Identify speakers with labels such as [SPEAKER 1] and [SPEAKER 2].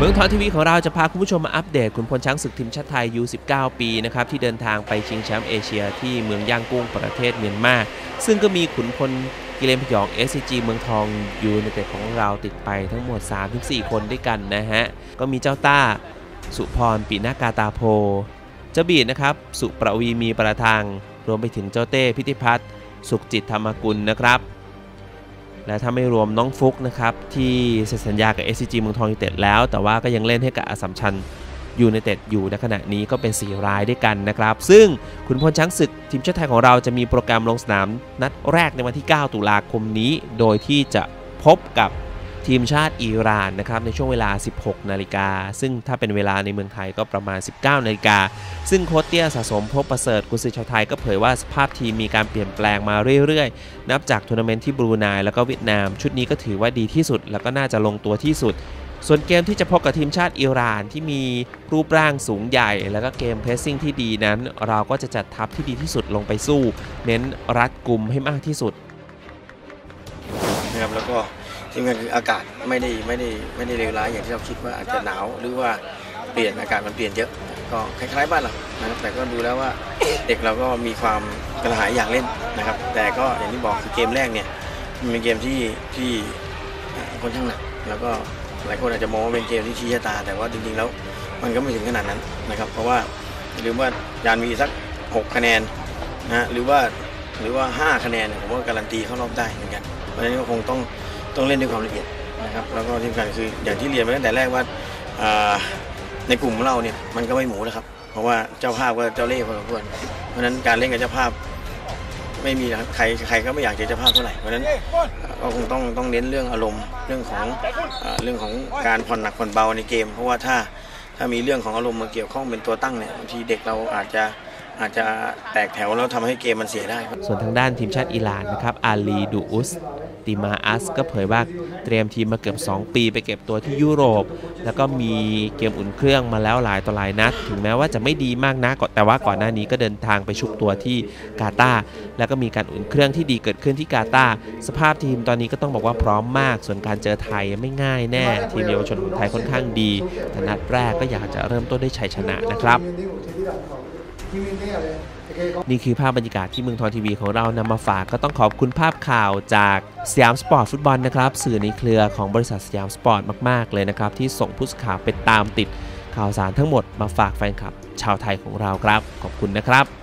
[SPEAKER 1] เมืองทองทีวีของเราจะพาคุณผู้ชมมาอัปเดตขุนพลช้างศึกทีมชาติไทยยู19 ปีนะครับที่เดินทางไปชิงแชมป์เอเชียที่เมืองย่างกุ้งประเทศเมียนมา ซึ่งก็มีขุนพลกิเลนพยอง SCG เมืองทองยูในเต็ดของเราติดไปทั้งหมด 3-4 คนด้วยกันนะฮะ ก็มีเจ้าต้า สุพรปีนากาตาโพ เจ้าบีดนะครับ สุประวีมีประทาง รวมไปถึงเจ้าเต้พิธิพัฒน์สุขจิตธรรมกุลนะครับ และถ้าไม่รวมน้องฟุกนะครับที่เซ็นสัญญากับ SCG เมืองทองยูเต็ดแล้ว แต่ว่าก็ยังเล่นให้กับอสัมชัญยูในเต็ดอยู่ในขณะนี้ก็เป็น 4 รายด้วยกันนะครับ ซึ่งขุนพลช้างศึกทีมชาติไทยของเราจะมีโปรแกรมลงสนามนัดแรกในวันที่ 9 ตุลาคมนี้ โดยที่จะพบกับ ทีมชาติอิหร่านนะครับในช่วงเวลา 16 นาฬิกา ซึ่งถ้าเป็นเวลาในเมืองไทยก็ประมาณ 19 นาฬิกา ซึ่งโค้ชเตี้ยสะสมพบประเสริฐกุนซือชาวไทยก็เผยว่าสภาพทีมมีการเปลี่ยนแปลงมาเรื่อยๆ นับจากทัวร์นาเมนต์ที่บรูไนแล้วก็เวียดนาม ชุดนี้ก็ถือว่าดีที่สุด แล้วก็น่าจะลงตัวที่สุด ส่วนเกมที่จะพบกับทีมชาติอิหร่านที่มีรูปร่างสูงใหญ่ แล้วก็เกมเพรสซิ่งที่ดีนั้น เราก็จะจัดทัพที่ดีที่สุดลงไปสู้ เน้นรัดกลุ่มให้มากที่สุด
[SPEAKER 2] นะครับแล้วก็ ที่สำคัญคืออากาศไม่ได้ไม่ได้ไม่ได้เลวร้ายอย่างที่เราคิดว่าอาจจะหนาวหรือว่าเปลี่ยนอากาศมันเปลี่ยนเยอะก็คล้ายๆบ้านเรานะครับแต่ก็ดูแล้วว่าเด็กเราก็มีความกระหายอยากเล่นนะครับ แต่ก็อย่างที่บอกคือเกมแรกเนี่ยมันเป็นเกมที่ที่คนข้างหนักแล้วก็หลายคนอาจจะมองว่าเป็นเกมที่ชี้ชะตา แต่ว่าจริงๆแล้วมันก็ไม่ถึงขนาดนั้นนะครับ เพราะว่าอย่าลืมว่ายานมีสัก 6 คะแนนนะหรือว่าหรือว่า 5 คะแนนผมว่าการันตีเข้ารอบได้เหมือนกันเพราะฉะนั้นก็คงต้อง ต้องเล่นด้วยความละเอียดนะครับแล้วก็ที่สำคัญคืออย่างที่เรียนไปตั้งแต่แรกว่าในกลุ่มของเราเนี่ยมันก็ไม่หมูนะครับ เพราะว่าเจ้าภาพก็เจ้าเล่ห์พอสมควรเพราะฉะนั้นการเล่นกับเจ้าภาพไม่มีนะครับใครใครก็ไม่อยากเจอเจ้าภาพเท่าไหร่เพราะฉะนั้นก็คงต้องต้องเน้นเรื่องอารมณ์เรื่องของเอ่อเรื่องของการผ่อนหนักผ่อนเบาในเกม เพราะว่าถ้าถ้ามีเรื่องของอารมณ์มาเกี่ยวข้องเป็นตัวตั้งเนี่ยบางทีเด็กเราอาจจะอาจจะแตกแถวแล้วทำให้เกมมันเสียได้
[SPEAKER 1] ส่วนทางด้านทีมชาติอิหร่านนะครับอาลีดูอุส ติมาอัสก็เผยว่าเตรียมทีมมาเกือบ 2 ปีไปเก็บตัวที่ยุโรป แล้วก็มีเกมอุ่นเครื่องมาแล้วหลายต่อหลายนัด ถึงแม้ว่าจะไม่ดีมากนะแต่ว่าก่อนหน้านี้ก็เดินทางไปชุบตัวที่กาตาร์แล้วก็มีการอุ่นเครื่องที่ดีเกิดขึ้นที่กาตาร์สภาพทีมตอนนี้ก็ต้องบอกว่าพร้อมมาก ส่วนการเจอไทยไม่ง่ายแน่ ทีมเยาวชนของไทยค่อนข้างดีแต่นัดแรกก็อยากจะเริ่มต้นด้วยชัยชนะนะครับ นี่คือภาพบรรยากาศที่เมืองทองทีวีของเรานำมาฝากก็ต้องขอบคุณภาพข่าวจากสยามสปอร์ตฟุตบอลนะครับสื่อในเครือของบริษัทสยามสปอร์ตมาก ๆ เลยนะครับ ที่ส่งผู้สื่อข่าวไปตามติดข่าวสารทั้งหมดมาฝากแฟนคลับ ชาวไทยของเราครับ ขอบคุณนะครับ